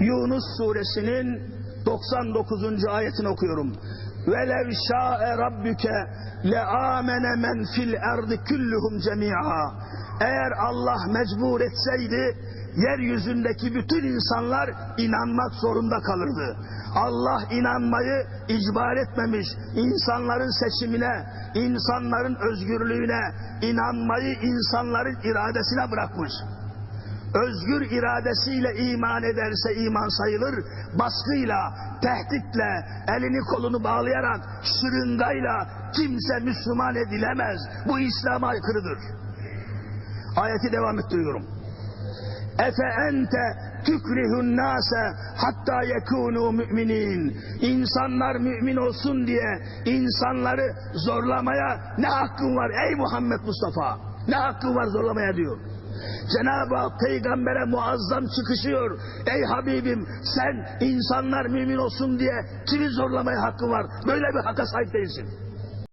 Yunus suresinin 99. ayetini okuyorum. Velev şa'e rabbuke le amene men fil erdi kulluhum cemi'a. Eğer Allah mecbur etseydi yeryüzündeki bütün insanlar inanmak zorunda kalırdı. Allah inanmayı icbar etmemiş. İnsanların seçimine, insanların özgürlüğüne, inanmayı insanların iradesine bırakmış özgür iradesiyle iman ederse iman sayılır, baskıyla, tehditle, elini kolunu bağlayarak, şırıngayla kimse Müslüman edilemez. Bu İslam'a aykırıdır. Ayeti devam ettiriyorum. Efe ente tükrihun nase hatta yekunu müminin. İnsanlar mümin olsun diye insanları zorlamaya ne hakkın var ey Muhammed Mustafa? Ne hakkın var zorlamaya diyor. Cenab-ı Hak peygambere muazzam çıkışıyor. Ey Habibim sen insanlar mümin olsun diye kimi zorlamaya hakkın var? Böyle bir hakka sahip değilsin.